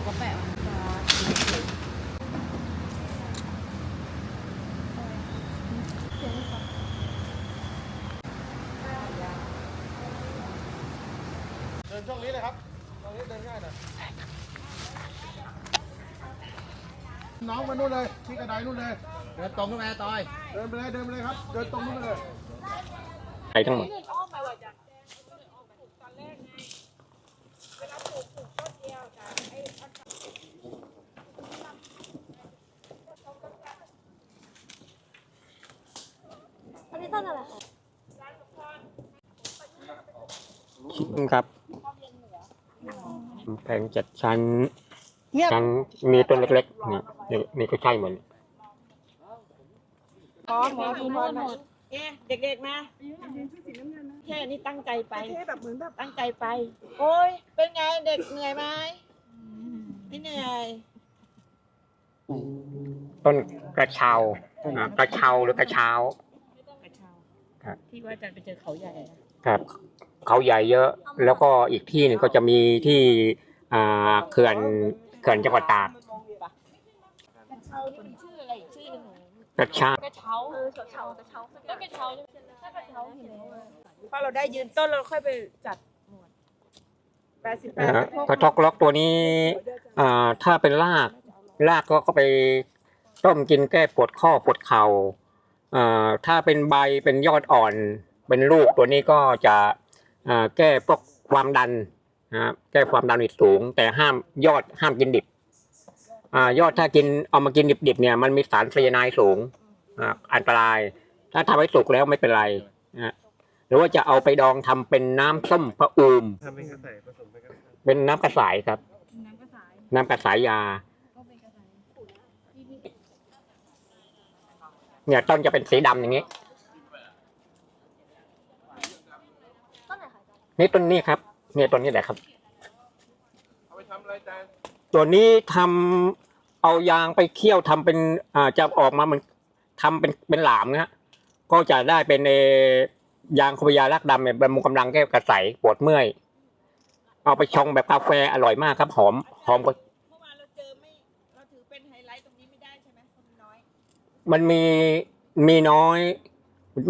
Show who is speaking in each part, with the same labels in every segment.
Speaker 1: นูก็แปะไว้
Speaker 2: เดินช่องนี้เลยครับตรงนี้เดินง่ายหน่อยน้องมานู่นเลยที่กระไดนู่นเลย
Speaker 3: เดินตรงขึ้นมาตอย
Speaker 2: เดินไปเลย เดินไปเลยครับ เดินตรงนู่นไปเลย
Speaker 4: ไปทั้งหมด
Speaker 1: อันนี้ต้นอะไรคะ
Speaker 4: ครับแพงจัดชั้นชั้นมีต้นเล็กๆนี่นี่นี่ก็ใช่เหมือน
Speaker 5: หมอหมอพี่พรมาเอ๊ะเด็กๆมาแค่นี้ตั้งใจไปตั้งใจไป โอ้ยเป็นไงเด็กเหนื่อยไหมไม่เหนื่อย
Speaker 4: ต้นกระเชาอ่ากระเชาหรือกระเช้าก
Speaker 5: ระเช้า
Speaker 4: ครับ
Speaker 5: ที่ว่าอาจารย์ไปเจอเขาใหญ่อะ
Speaker 4: ครับ เขาใหญ่เยอะ แล้วก็อีกที่หนึ่งก็จะมีที่อ่าเขื่อนเขื่อนจังหวัดตาก
Speaker 5: กระเช้านี่มันชื่ออะไรอีกชื่อหนึ่งหนู
Speaker 4: กระชาก
Speaker 5: ระเช้าเออกระเช้ากระเช้าแล้วกระเช้าถ้ากระเช้าเห็นไหมพอเราได้ยืนต้นเราค่อยไปจัดหมวดแปดสิบแป
Speaker 4: อ่า
Speaker 5: ด
Speaker 4: กระทอกล็อกตัวนี้อ่าถ้าเป็นรากรากก็ก็ไปต้มกินแก้ปวดข้อปวดเข่าอ่า ถ้าเป็นใบเป็นยอดอ่อนเป็นลูกตัวนี้ก็จะอ่าแก้พวกความดันนะแก้ความดันอีกสูง แต่ห้ามยอดห้ามกินดิบอ่ายอดถ้ากินเอามากินดิบๆเนี่ยมันมีสารไซยาไนด์สูงอ่าอันตราย ถ้าทำให้สุกแล้วไม่เป็นไรนะหรือว่าจะเอาไปดองทำเป็นน้ำส้มพระอูม
Speaker 2: ทำเป็นกระใสผสมเป็นกระใส
Speaker 4: เป็นน้ำกระสายครับ
Speaker 1: น้ำกระสาย
Speaker 4: น้ำกระสายยา
Speaker 1: ก็เป็นกระสาย
Speaker 4: เนี่ยต้นจะเป็นสีดำอย่างนี้
Speaker 1: นี่
Speaker 4: ต้นนี้ครับ เนี่ยต้นนี้แหละครับ ตัวนี้ทำเอายางไปเคี่ยวทำเป็นอ่าจะออกมาเหมันทำเป็นเป็นหลามนะฮะก็จะได้เป็นเอยางคุบยาลักดำเนี่ยบำรุงกำลังแก้กระใสปวดเมื่อย เอาไปชงแบบกาแฟอร่อยมากครับ หอมหอมกว่า
Speaker 5: เมื่อวานเราเจอไม่เราถือเป็นไฮไลท์ตรงนี้ไม่ได้ใช่ไหมคนน้อย
Speaker 4: มันมีมีน้อย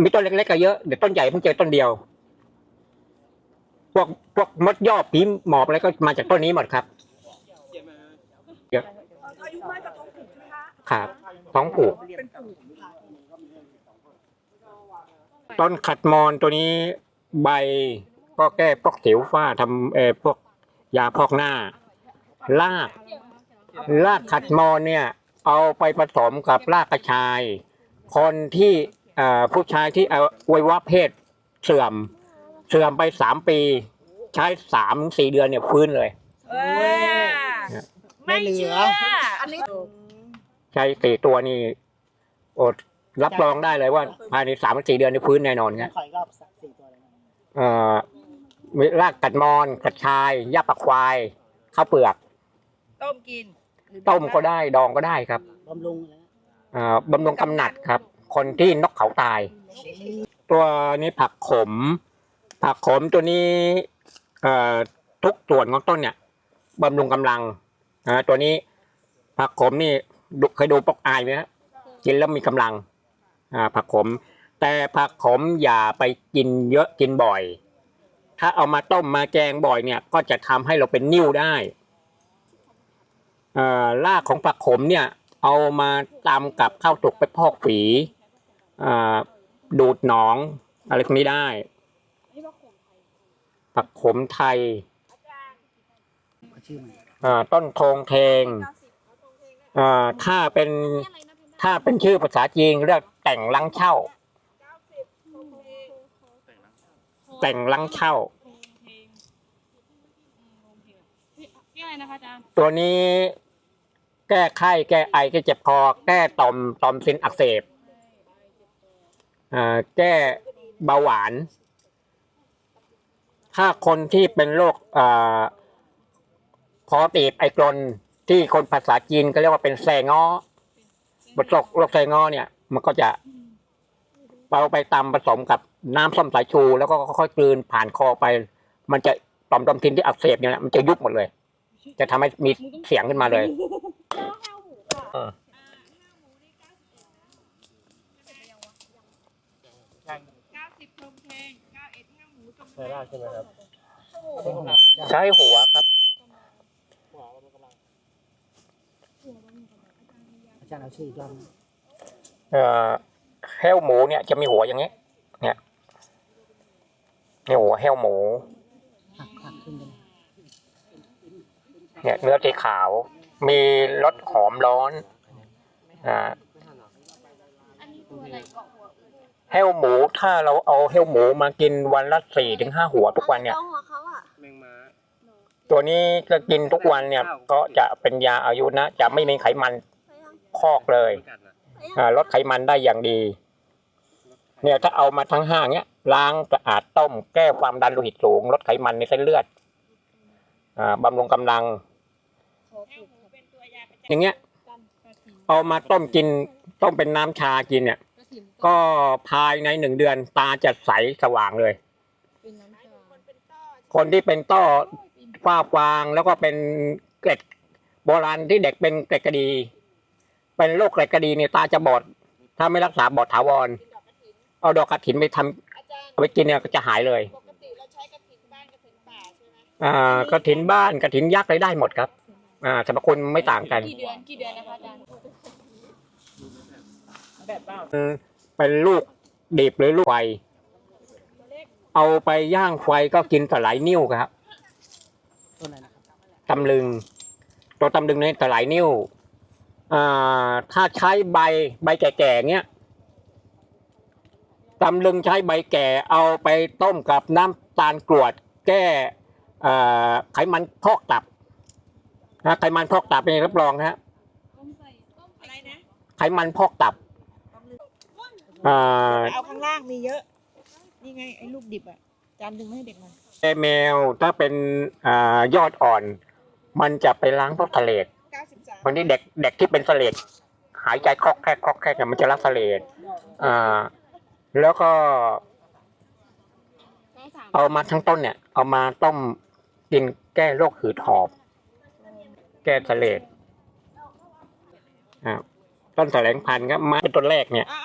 Speaker 4: มีต้นเล็กๆก็เยอะเดี๋ยวต้นใหญ่เพิ่งเจอต้นเดียว พวกพวกมดยอดผีหมอบอะไรก็มาจากต้นนี้หมดครับ
Speaker 5: อายุมากจากท้องผูกใช่ไหมคะ
Speaker 4: ครับท้องผูก
Speaker 5: เป็นผูกค่
Speaker 4: ต้นขัดมอนตัวนี้ใบก็แก้พวกสิวฝ้าทำเออพวกยาพอกหน้า รากรากขัดมอนเนี่ย เอาไปผสมกับรากกระชาย คนที่เอ่อผู้ชายที่เอาอวัยวะเพศเสื่อม เสื่อมไปสามปี ใช้สามสี่เดือนเนี่ยฟื้นเลย
Speaker 5: เออไม่เชื่อ อันนี้
Speaker 4: ใช้สี่ตัวนี่โอดรับรองได้เลยว่า ภายในสามสี่เดือนนี่ฟื้นแน่นอนครับ
Speaker 3: ขออีกรอบสักสี่ตัวเลยนะ
Speaker 4: เอ่อมีรากกัดมอนกระชายหญ้าปักควายข้าวเปลือก
Speaker 5: ต้มกิน
Speaker 4: ต้มก็ได้ดองก็ได้ครับ
Speaker 3: บำรุงนะ
Speaker 4: เอ่อบำรุงกำหนัดครับ คนที่นกเขาตาย ตัวนี้ผักขม ผักขมตัวนี้เอ่อทุกส่วนของต้นเนี่ยบำรุงกำลังอ่าตัวนี้ผักขมนี่ดูเคยดูปกอายไหมฮะกินแล้วมีกำลังอ่าผักขม แต่ผักขมอย่าไปกินเยอะกินบ่อย ถ้าเอามาต้มมาแกงบ่อยเนี่ย ก็จะทำให้เราเป็นนิ่วได้เอ่อ รากของผักขมเนี่ยเอามาตำกับข้าวสุกไปพอกฝีดูดหนองอะไรพวกนี้ได้ผักขมไทยต้นทงเทงถ้าเป็นถ้าเป็นชื่อภาษาจีนเรียกแต่งลังเช่า แต่งลังเช่า
Speaker 1: อะไรนะคะอาจารย์
Speaker 4: ตัวนี้ แก้ไข้แก้ไอแก้เจ็บคอ แก้ต่อมต่อมซินอักเสบอ่าแก้เบาหวาน ถ้าคนที่เป็นโรคอ่าคอตีบไอกรนที่คนภาษาจีนก็เรียกว่าเป็นแซงอบทโรคโรคแซงอเนี่ย มันก็จะเอาไปตำผสมกับน้ำส้มสายชู แล้วก็ค่อยๆกลืนผ่านคอไป มันจะต่อมตอมซินที่อักเสบเนี่ยนะมันจะยุบหมดเลย จะทำให้มีเสียงขึ้นมาเลยเออ
Speaker 5: เก้าสิบพรมแพงเก้าเอ็ดห้าหมูตรง
Speaker 3: ใช่ใช่ไหมครับ
Speaker 4: ใช้หัวครับ
Speaker 3: อาจารย์เอาชื่ออีกรอบนะ
Speaker 4: เอ่อแห้วหมูเนี่ยจะมีหัวอย่างเงี้ยเนี่ยนี่หัวแห้วหมู
Speaker 3: หักหักขึ้นไปเลย
Speaker 4: เนี่ยเนื้อสีขาว มีรสหอมร้อนอ่าแห้วหมูถ้าเราเอาแห้วหมูมากินวันละสี่ถึงห้าหัวทุกวันเนี่ย
Speaker 1: หัวเขาอะ
Speaker 3: แมงม้า
Speaker 4: ตัวนี้จะกินทุกวันเนี่ยก็จะเป็นยาอายุนะ จะไม่มีไขมันพอกเลย
Speaker 3: กัดนะ
Speaker 4: อ่าลดไขมันได้อย่างดี เนี่ยถ้าเอามาทั้งห้างเนี้ยล้างสะอาดต้ม แก้ความดันโลหิตสูงลดไขมันในเส้นเลือดอ่าบำรุงกำลัง
Speaker 5: เป็นตัวยาประจ
Speaker 4: อย่างเงี้ย เอามาต้มกินต้มเป็นน้ำชากินเนี่ย ก็ภายในหนึ่งเดือนตาจะใสสว่างเลย
Speaker 1: เป็นน้ำชาำ
Speaker 5: คนเป็นต้อ
Speaker 4: คนที่เป็นต้อฝ้าฟางแล้วก็เป็นเกล็ดโบราณที่เด็กเป็นเกล็ดกระดี เป็นโรคเกล็ดกระดีเนี่ยตาจะบอด ถ้าไม่รักษาบอดถาวร เอาดอกกระถินไปทำ
Speaker 5: อาจารย์
Speaker 4: เอาไปกินเนี่ยก็จะหายเลย
Speaker 5: ปกติเราใช้กระถิ่นบ้านกระถิ่นป่าใช่ไหม
Speaker 4: อ่ากระถินบ้านกระถินยักษ์อะไรได้หมดครับ อ่าสรรพคุณไม่ต่างกัน
Speaker 1: กี่เดือนกี่เดือนนะคะอาจารย์
Speaker 5: แบบเปล่า
Speaker 4: อืมเป็นลูกดิบหรือลูกไฟ เอาไปย่างไฟก็กินสลายนิ้วครับ
Speaker 3: ต้นอะไรนะครับ
Speaker 4: ตำลึง ตัวตำลึงเนี่ยสลายนิ้วอ่าถ้าใช้ใบใบแก่ๆเงี้ยตำลึงใช้ใบแก่เอาไปต้มกับน้ำตาลกรวด แก้อ่าไขมันพอกตับ นะไขมันพอกตับเป็นรับรองฮะ
Speaker 1: ต้มใส่ต้ม
Speaker 5: อะไรนะ
Speaker 4: ไขมันพอกตับอ่า
Speaker 5: เอาข้างล่างมีเยอะ นี่ไงไอ้ลูกดิบอะจานดึงมาให้เด็กหน่อย
Speaker 4: แอแมวถ้าเป็นอ่ายอดอ่อน มันจะไปล้างพวกเสลด
Speaker 5: เก้าสิบสาม
Speaker 4: บางทีเด็กเด็กที่เป็นเสลดหายใจคอกแคกคอกแคกเนี่ยมันจะรักเสลดอ่า แล้วก็
Speaker 1: ก็สาม
Speaker 4: เอามาทั้งต้นเนี่ย เอามาต้มกินแก้โรคหืดหอบ แก้เลดอ่าต้นแสลงพันธุ์ก็มาเป็นต้นแรกเนี่ย
Speaker 5: อ่า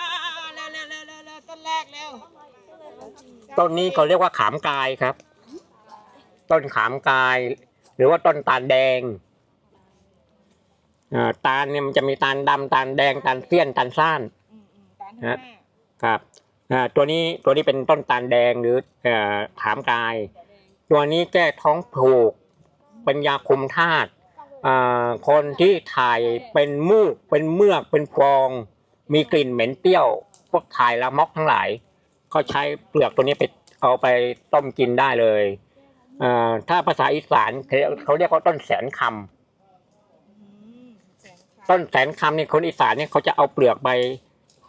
Speaker 5: เร็วเร็วเร็วเร็วเร็วต้นแรกเร็ว
Speaker 4: ต้นนี้เขาเรียกว่าขามกายครับ ต้นขามกาย หรือว่าต้นตาลแดงอ่าตาลเนี่ยมันจะมีตาลดำตาลแดงตาลเสี้ยนตาลซ่าน
Speaker 5: อืมอืมตานห้า
Speaker 4: ครับอ่าตัวนี้ตัวนี้เป็นต้นตาลแดงหรือเอ่อขามกาย ตัวนี้แก้ท้องผูกเป็นยาคุมธาตุ อ่าคนที่ถ่ายเป็นมูกเป็นเมือกเป็นฟอง มีกลิ่นเหม็นเปรี้ยว พวกถ่ายละม็อกทั้งหลาย ก็ใช้เปลือกตัวนี้ไปเอาไปต้มกินได้เลยอ่าถ้าภาษาอีสานเขาเขาเรียกว่าต้นแสนคำ
Speaker 5: อืมแสนค่ะ
Speaker 4: ต้นแสนคำเนี่ยคนอีสานเนี่ยเขาจะเอาเปลือกไป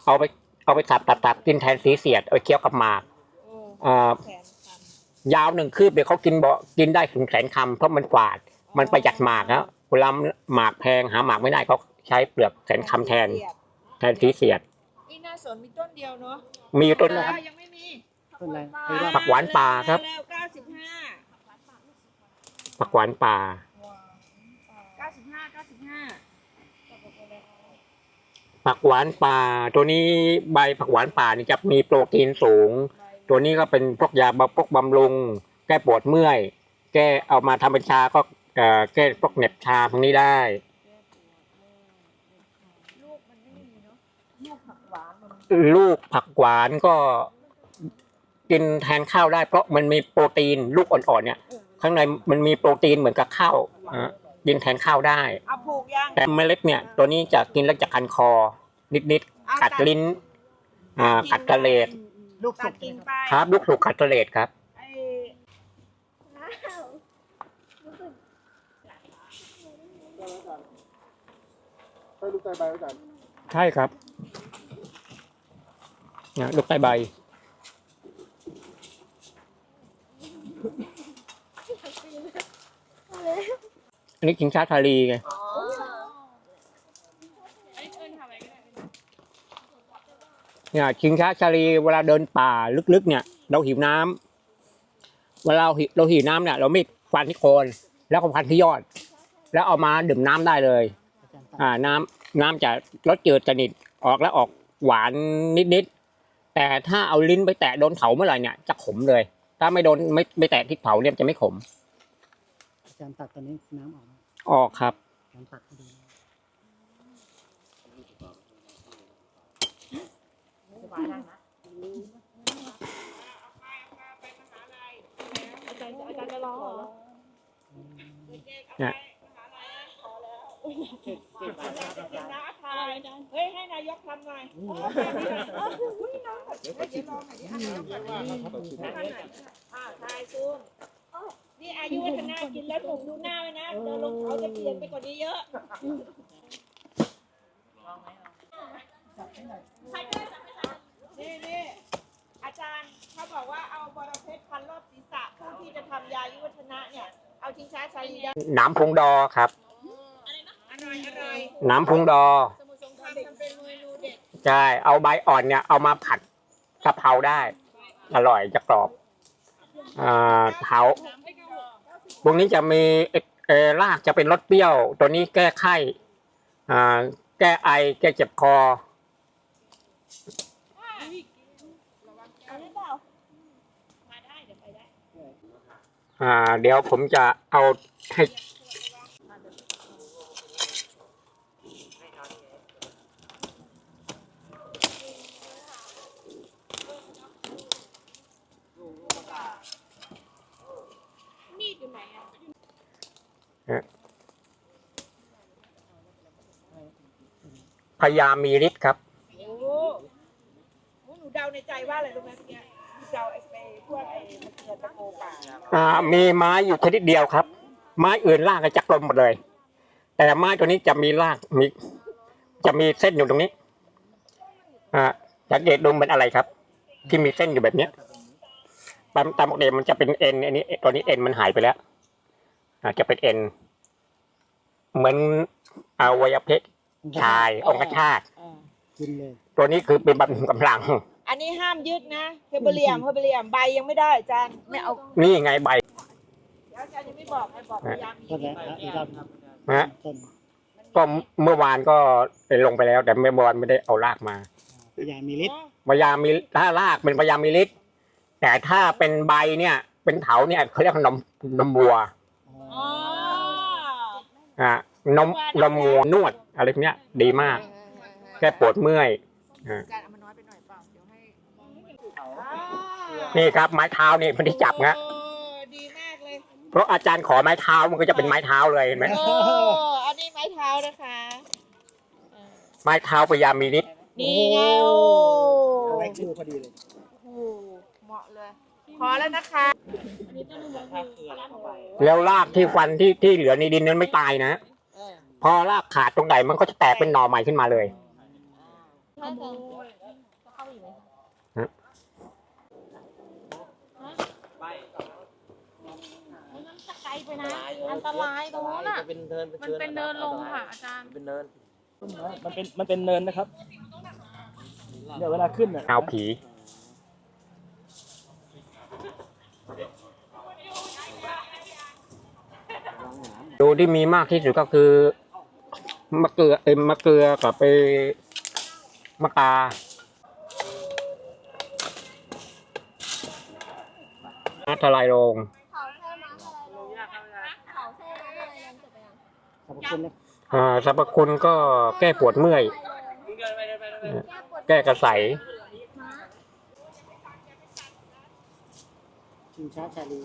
Speaker 4: เอาไปเอาไปสับตัดตัดกินแทนสีเสียดเอาไปเคี้ยวกับหมาก
Speaker 5: โอ้
Speaker 4: อ่า
Speaker 5: แสนค
Speaker 4: ยาวหนึ่งคืบเดี๋ยวเขากินบ่กินได้ถึงแสนคำเพราะมันฝาด มันประหยัดหมากแล้ว เวลาหมากแพงหาหมากไม่ได้เขาใช้เปลือกแสนำคำแทน
Speaker 5: เสียด
Speaker 4: แทนสีเสียด
Speaker 5: นี่น่าสนมีต้นเดียวเนาะ
Speaker 4: มีอยู่ต้นนะครับ
Speaker 5: อ้าวยังไม่มี
Speaker 3: ต้นอะไรให้รอบ
Speaker 4: ผักหวานป่าครับ
Speaker 5: เร็วเก้าสิบห้า
Speaker 4: ผักหวานป่า
Speaker 5: เก้าสิบห้าเก้าสิบห้า
Speaker 4: ผักหวานป่า ตัวนี้ใบผักหวานป่านี่จะมีโปรตีนสูง ตัวนี้ก็เป็นพวกยาบำพวกบำรุง แก้ปวดเมื่อย แก้เอามาทำเป็นชาก็เอ่อ แก้พวกเหน็บชาพวกนี้ได้
Speaker 5: ลูกมันไม่มีเนาะลูกผักหวานมัน
Speaker 4: ลูกผักหวานก็กินแทนข้าวได้ เพราะมันมีโปรตีนลูกอ่อนๆเนี่ย ข้างในมันมีโปรตีนเหมือนกับข้าวอะกินแทนข้าวได้
Speaker 5: เอาปลูกยัง
Speaker 4: แต่เมล็ดเนี่ย ตัวนี้จะกินแล้วจะคันคอ นิดๆกัดลิ้น อ่ากัดกระเลด
Speaker 3: ลูก
Speaker 5: ตั
Speaker 3: สุ
Speaker 5: ด
Speaker 3: ก
Speaker 5: กิ่ง
Speaker 3: นะ
Speaker 5: ไป
Speaker 4: ครับ ลูกถูกกัดกระเลดครับ
Speaker 2: ให้ลูกใจใบไว้กัน
Speaker 4: ใช่ครับนี่ลูกใต้ใบ อันนี้กิงช้าทารีไง
Speaker 1: เนี่
Speaker 4: ยชิงช้าชาลีเวลาเดินป่าลึกๆ เนี่ย เราหิวน้ำเวลาเราหิวเราหิวน้ำเนี่ย เราไม่ฟันที่โคนแล้วก็ฟันที่ยอด แล้วเอามาดื่มน้ำได้เลย
Speaker 3: อ่า
Speaker 4: น้ำ น้ำจะรสจืดสนิทออกแล้วออกหวานนิดๆแต่ถ้าเอาลิ้นไปแตะโดนเผาเมื่อไหร่เนี่ยจะขมเลย ถ้าไม่โดนไม่ไม่แตะที่เผาเนี่ยจะไม่ขม
Speaker 3: อาจารย์ตัดตอนนี้น้ำออกไหม
Speaker 4: ออกครับ
Speaker 3: อาจารย์ตัดให้ดู
Speaker 5: อาจารย์อาจารย์จะรอเหรอ
Speaker 4: เนี่ย
Speaker 5: เก่งนะอาทายเฮ้ยให้นายกทำหน่อยอ่าทายซูมนี่อายุวัฒนากินแล้วหนุ่มดูหน้าไว้นะเดินลงเขาจะเปลี่ยนไปกว่านี้เยอะนี่นี่อาจารย์เขาบอกว่าเอาบอระเพ็ดพันรอบศีรษะผู้ที่จะทำยายุวัฒนะเนี่ย เอาชิงช้าชาลีได้
Speaker 4: น้ำพงดอครับ น้ำพุงดอ
Speaker 5: ง
Speaker 4: ใช่เอาใบอ่อนเนี่ย เอามาผัดกะเพราได้ อร่อยจะกรอบอ่าเผาพวกนี้จะมีเออรากจะเป็นรสเปรี้ยว ตัวนี้แก้ไข้อ่าแก้ไอ แก้เจ็บคอ
Speaker 5: อ่า เดี๋ยวไปได้
Speaker 4: อ่าเดี๋ยวผมจะเอาให้
Speaker 1: มีดอยู่ไหนอะ
Speaker 4: พ ยามีฤทธิ์ครับ
Speaker 5: โอ้โหหนูเดาในใจว่าอะไรรู้ไหมเมื่อกี้หนูเดาไอ้ไปพวกไอ้มะเขือตะโกป่า
Speaker 4: อ่ามีไม้อยู่ชนิดเดียวครับ ไม้อื่นรากจะกลมหมดเลย แต่ไม้ตัวนี้จะมีรากมี จะมีเส้นอยู่ตรงนี้ อ่าสังเกตดูเป็นอะไรครับ ที่มีเส้นอยู่แบบเนี้ยตามตามปกติมันจะเป็นเอ็นอันนี้ตัวนี้เอ็นมันหายไปแล้วอ่าจะเป็นเอ็นเหมือนอวัยวะเพศ ชายองคชาต
Speaker 3: กินเลย
Speaker 4: ตัวนี้คือเป็นบำรุงกำลัง
Speaker 5: อันนี้ห้ามยึดนะเฮเบเรียมเฮเบเรียมใบยังไม่ได้อาจารย์ไม่เอา
Speaker 4: นี่ไงใบ
Speaker 5: เดี๋ยวอาจารย์ยังไม่บอกให้บอกพยายามมี
Speaker 3: ต้นแล้วอีกรอบครับ
Speaker 4: นะฮะ
Speaker 3: ต้น
Speaker 4: ก็เมื่อวานก็ลงไปแล้ว แต่เมื่อวานไม่ได้เอารากมา
Speaker 3: พยามีฤทธิ์
Speaker 4: พยามีถ้ารากเป็นพยามีฤทธิ์แต่ถ้าเป็นใบเนี่ย เป็นเถาเนี่ยเขาเรียกว่านมนมวัว
Speaker 5: อ๋อ
Speaker 4: อ่านมนมวัวนวด อะไรพวกเนี้ยดีมากแก้ปวดเมื่อย
Speaker 5: อาจารย์เอามาน้อยไปหน่อยเปล่าเดี๋ยวให้
Speaker 4: นี่ครับไม้เท้านี่มันที่จับนะ
Speaker 5: โอ้ดีมากเลย
Speaker 4: เพราะอาจารย์ขอไม้เท้ามันก็จะเป็นไม้เท้าเลยเห็นไหม
Speaker 5: โอ้อันนี้ไม้เท้านะคะเออ
Speaker 4: ไม้เท้าพยามีฤทธิ์
Speaker 5: นี่ไงโอ้
Speaker 3: เอาไว้คู่พอดีเลย
Speaker 5: โหเหมาะเลย ขอแล้วนะคะ
Speaker 4: แล้วรากที่ฟันที่ที่เหลือในดินนั้นไม่ตายนะ
Speaker 5: เออ
Speaker 4: พอรากขาดตรงไหนมันก็จะแตกเป็นหน่อใหม่ขึ้นมาเลย
Speaker 1: ถ้าจะจะเข้าอยู่ไหม
Speaker 4: ฮะ
Speaker 1: มันจะไกลไปนะ อันตรายตรงนู้นอะ
Speaker 6: เป็นเนิน
Speaker 1: มันเป็นเนินลงค่ะอาจารย์
Speaker 6: เป็นเนิน
Speaker 7: มันเป็นมันเป็นเนินนะครับ เดี๋ยวเวลาขึ้นอะ
Speaker 4: เอาผีดูที่มีมากที่สุดก็คือ มะเกลือเอ็มมะเกลือกับไปมะกาน้าทลายโรง
Speaker 1: เขาแค่มาอะไรลงเขาแค่มาอะไรลงจบไปยัง
Speaker 3: ขอบคุณนะ
Speaker 4: อ่าสรรพคุณก็แก้ปวดเมื่อย แก้กระใส
Speaker 3: ชิงช้าชาลี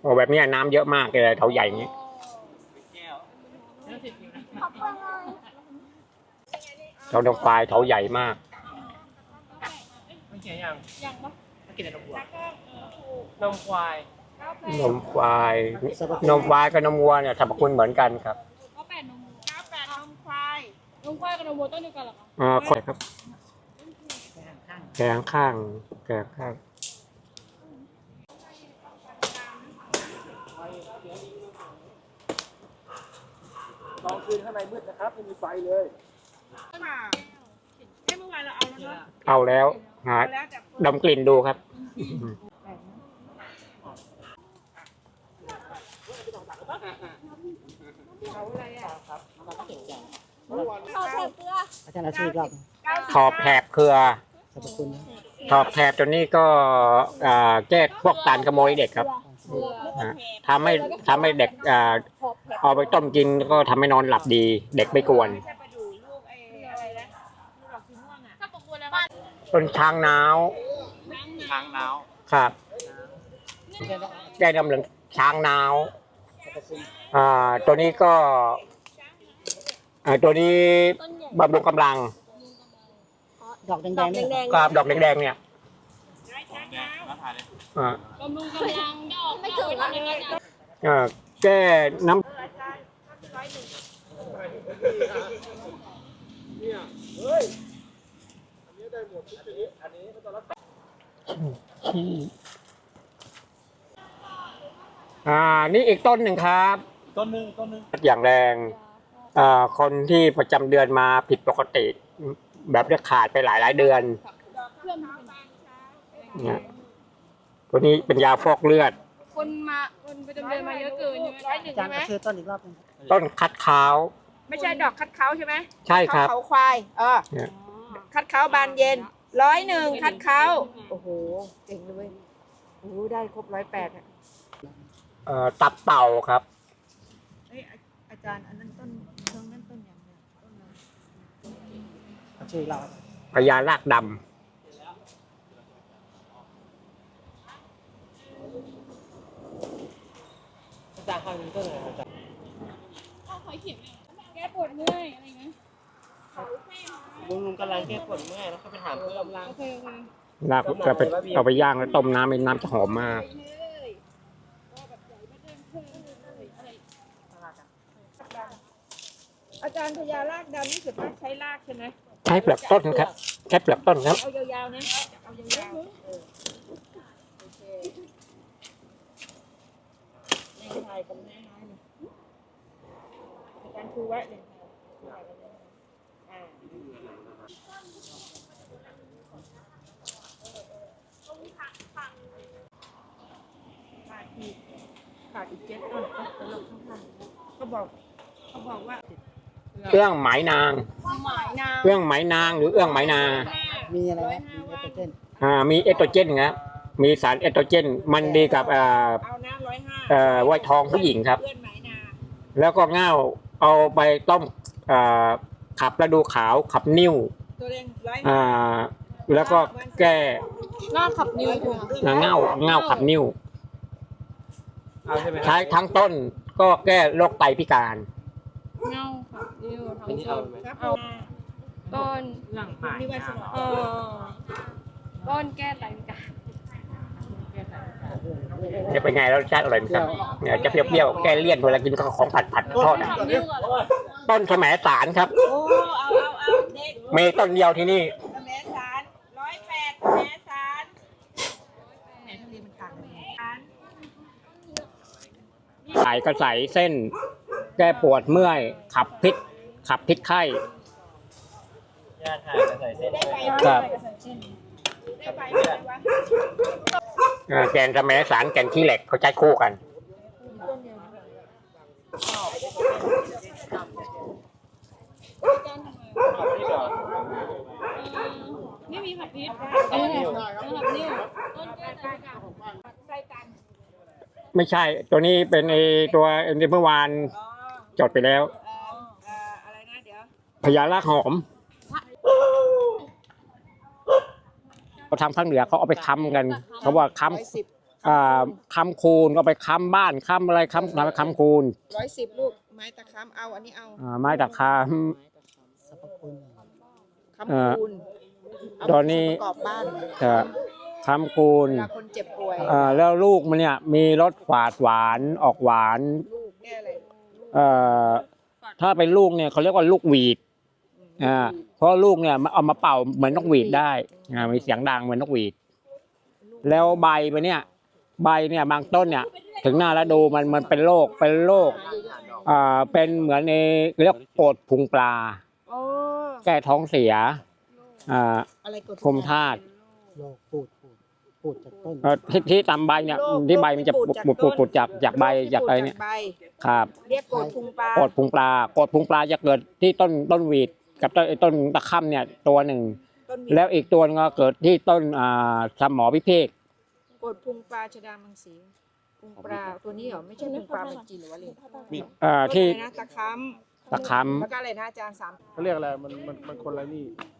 Speaker 4: โอ้แบบเนี้ยน้ำเยอะมากเลยเท่าใหญ่อย่างนี้
Speaker 1: ขอบคุณเลย
Speaker 4: เท่าดงควายเท่าใหญ่มาก
Speaker 7: ไม่เขียนยัง
Speaker 1: ยังปะ
Speaker 7: ไม่กินแต่นมวัวนมควาย
Speaker 4: นมควาย
Speaker 3: สรรพคุณ
Speaker 4: นมควายกับนมวัวเนี่ยสรรพคุณเหมือนกันครับ
Speaker 1: ก็แปดนมวัว
Speaker 5: ข้าวแปดนมควาย
Speaker 1: นมควายกับนมวัวต้นเดียวกันเหรอคะ
Speaker 4: อ่าขอครับ แกงข้าง แกงข้าง
Speaker 7: ตอนคืนข้างในมืดนะครับไม่มีไฟเลย
Speaker 5: ค่ะเอ้เมื่อวานเราเอาแล้วเนาะ
Speaker 4: เอาแล้วหา
Speaker 5: เอาแล้วแต่
Speaker 4: ดมกลิ่นดูครับ
Speaker 1: เขาแทบเกลือ
Speaker 3: อาจารย์อาชีพรอบ
Speaker 4: ขอบแถบเครือ
Speaker 3: สรรพคุณนะ
Speaker 4: ขอบแถบตัวนี้ก็อ่าแก้พวกการขโมยเด็กครับ อ่าทำให้ทำให้เด็กอ่าเอาไปต้มกินก็ทำให้นอนหลับดี เด็กไม่กวน
Speaker 5: ไปดูลูกไอ้อะไรนะลูกดอกสีม่วงอะ
Speaker 1: ถ้าปกติแล้วบ้าน
Speaker 4: ต้นช้างน้าว
Speaker 7: ช้างน้าว
Speaker 4: ครับแก้ดำเหลืองช้างน้าวอ่าตัวนี้ก็อ่าตัวนี้
Speaker 1: ต้นใหญ่
Speaker 4: บำรุงกำลัง
Speaker 3: ดอกแดงๆเนี่ย
Speaker 4: กับดอกแดงๆเนี่ย อ่า
Speaker 1: บำรุงกำลังดอกไม่ถึงอะ
Speaker 4: อ่าแก้น้ำขี้อ่า นี่อีกต้นหนึ่งครับ
Speaker 7: ต้นหนึงต้นหนึง
Speaker 4: อย่างแรงอ่าคนที่ประจำเดือนมาผิดปกติ แบบเลือดขาดไปหลายหลายๆเดือนเนี่ย ตัวนี้เป็นยาฟอกเลือด
Speaker 1: คนมาคนประจำเดือนมาเยอะเกินใช่ไหม
Speaker 5: ร้อยหนึ่ง
Speaker 3: อาจาร
Speaker 5: ใช่
Speaker 3: ย์
Speaker 5: ไหม
Speaker 3: อาชีพต้นอีกรอบหนึง
Speaker 4: ต้นคัดขาว
Speaker 5: ไม่ใช่ดอกคัดเขาใช่ไหม
Speaker 4: ใช่ครับ
Speaker 5: เขาควายเออ
Speaker 4: เนี่ย
Speaker 5: คัดเขาบานเย็นร้อยหนึ่งคัดเขาโอ้โหเก่งเลยโอ้โหได้ครบร้อยแปดอะ
Speaker 4: เอ่อตับเต่าครับ
Speaker 5: เอ้ยอาอาจารย์อันนั้นต้นเชิงนั้นต้นอย่างเนี้ยต้นอะไร
Speaker 3: อาชีพเรา
Speaker 4: พญาลากด
Speaker 1: เขาคอยเขียนแก้ปวดเมื่อยอะไรเงี้ย
Speaker 3: ลุงลุงกำลัง แก้ปวดเมื่อยแล้วก็ไปถามเพื่อน
Speaker 1: โอเคโอเคำ
Speaker 4: ลากเราไปเอาไปย่างแล้วต้มน้ำเป็นน้ำจะหอมมาก
Speaker 5: อาจารย์พญาลากดำนี่สุดมากใช้ลากใช่ไหม
Speaker 4: ใช้เปลือกต้นครับใช้เปลือกต้นครับ
Speaker 5: เอายาวๆนะเอายาวๆเออโอเคแม่ชายกับแม่น้อยเนี่ยอาจารย์ครูไว้เลยอ่าขาด อีกขาดอีกเจ็ดต้นก็จะลงข้างล่างก็บอกเขาบอกว่า
Speaker 4: เอื้องไหมนาง
Speaker 1: หมายนาง
Speaker 4: เอื้องไหมนางหรือเอื้องไหมนา
Speaker 3: มีอะไรนะมีเอสโตรเจน
Speaker 4: อ่า มีเอสโตรเจนครับ มีสารเอสโตรเจน มันดีกับเอ่อ
Speaker 5: เอาน้ำร้อยห้า
Speaker 4: เอ่อไวทองผู้หญิงครับ
Speaker 5: เพื่อนไหมนา
Speaker 4: แล้วก็เง่าเอาไปต้มเอ่อขับแล้วดูขาวขับนิ่ว
Speaker 5: ตัวเองร้อย
Speaker 4: อ่าแล้วก็แก้
Speaker 1: หน้าขับนิ้วถูก
Speaker 4: เง่าเง่าขับนิ่ว
Speaker 7: เอาใช่ไหม
Speaker 4: ใช้ทั้งต้นก็แก้โรคไตพิการ
Speaker 1: เงาขับนิ้ว
Speaker 7: อันนี้เอาไหม
Speaker 5: ครับเอา
Speaker 1: ต้น
Speaker 7: เรื่องหมาย
Speaker 5: นี่ไว้สมอง
Speaker 1: เออต้นแก้ไตพิการ
Speaker 4: จะเป็นไงแล้วรสชาติอร่อยไหมครับเนี่ยจะเปรี้ยวๆแก้เลี่ยนเวลากินของผัดผัดๆทอดอะ
Speaker 1: ขับนิ้วก่อน
Speaker 4: ต้นแสมสารครับ
Speaker 5: โอ้ เอาเอาเอาเด็ก
Speaker 4: มีต้นเดียวที่นี่
Speaker 5: แม่สารร้อยแปดแม่สารแหมทะเลมันต่างกันไงสาร
Speaker 4: ใส่ก็ใส่เส้น แก้ปวดเมื่อย ขับพิษขับพิษไข้
Speaker 7: ญาติถ่ายจะใส่เส้น
Speaker 5: ได้
Speaker 7: ด้วย
Speaker 5: ไปไหม
Speaker 4: ครับ
Speaker 5: ได้ไปไหมวะ
Speaker 4: เอ่อแกนแสมสารแกนขี้เหล็กเขาใช้คู่กัน
Speaker 1: ไม่มีขับพิษเออขับนิ้วต้นแก้ไตพิการ
Speaker 5: ใส่ตัน
Speaker 4: ไม่ใช่ ตัวนี้เป็นไอตัวเอ็นเมื่อวาน
Speaker 5: อ๋อ
Speaker 4: จดไปแล้ว
Speaker 5: เอ่อเอ่ออะไรนะเดี๋ยว
Speaker 4: พญาลากหอมเขาทำข้างเหนือเขาเอาไปค้ำกันเขาว่าค้
Speaker 5: ร้อยสิบำ
Speaker 4: อ่าค้ำคูณก็ไปค้ำบ้านค้ำอะไรค้ำทำค้ำคูณ
Speaker 5: ร้อยสิบลูกไม้ตะคำเอาอันนี้เอา
Speaker 4: อ่าไม้ตะคา
Speaker 3: สรรพคุณ
Speaker 5: คำคูณ
Speaker 4: ตอนนี้
Speaker 5: ประกอบบ้าน
Speaker 4: เอ่อ ค้ำคูณ
Speaker 5: เวลาคนเจ็บป่วย
Speaker 4: อ่าแล้วลูกมันเนี่ยมีรสฝาดหวานออกหวาน
Speaker 5: ลูกแก้อะไร
Speaker 4: เอ่อถ้าเป็นลูกเนี่ยเขาเรียกว่าลูกหวีดอ่าเพราะลูกเนี่ยมันเอามาเป่าเหมือนนกหวีดได้อ่ามีเสียงดังเหมือนนกหวีด แล้วใบมันเนี่ย ใบเนี่ยบางต้นเนี่ย ถึงหน้าแล้วดูมันมันเป็นโรคเป็นโรคอ่าเป็นเหมือนในเรียกปวดพุงปลา
Speaker 5: โอ้
Speaker 4: แก้ท้องเสียอ่า
Speaker 5: อะไรกด
Speaker 4: คุมธาตุ
Speaker 3: โรคปูด ปูด
Speaker 2: ปูดจากต้น
Speaker 4: เอ่อที่ที่ตามใบเนี่ย
Speaker 5: โรค
Speaker 4: ที่ใบมันจะ
Speaker 5: โร
Speaker 4: ปุ
Speaker 5: ค
Speaker 4: ดปุดปุดปุดจากจากใบ
Speaker 5: โรคที่
Speaker 4: จากอะไร
Speaker 5: ปูด
Speaker 4: เนี่ย
Speaker 5: ใบ
Speaker 4: ครับ
Speaker 5: เรียกโกรธพุงปลา
Speaker 4: โกดพุงปลาโกดพุงปลาจะเกิดที่ต้นต้นหวีดกับต้นไอ้ต้นตะค่ำเนี่ยตัวหนึ่ง
Speaker 5: ต้นมี
Speaker 4: แล้วอีกตัวนึงก็เกิดที่ต้นอ่าสมอพิเภก
Speaker 5: โกรธพุงปลาชะดามังสีพุงปลาตัวนี้เหรอไม่ใช่พุงปลาเป็นจีนหรือว่าอะไร
Speaker 4: เอ่อที่
Speaker 5: ต้นอะไรนะตะค้
Speaker 4: ตะค้ำ
Speaker 5: แล้วก็อะไรนะอาจารย์สาม
Speaker 2: เขาเรียกอะไรมันมันมันคนละนี่
Speaker 5: อ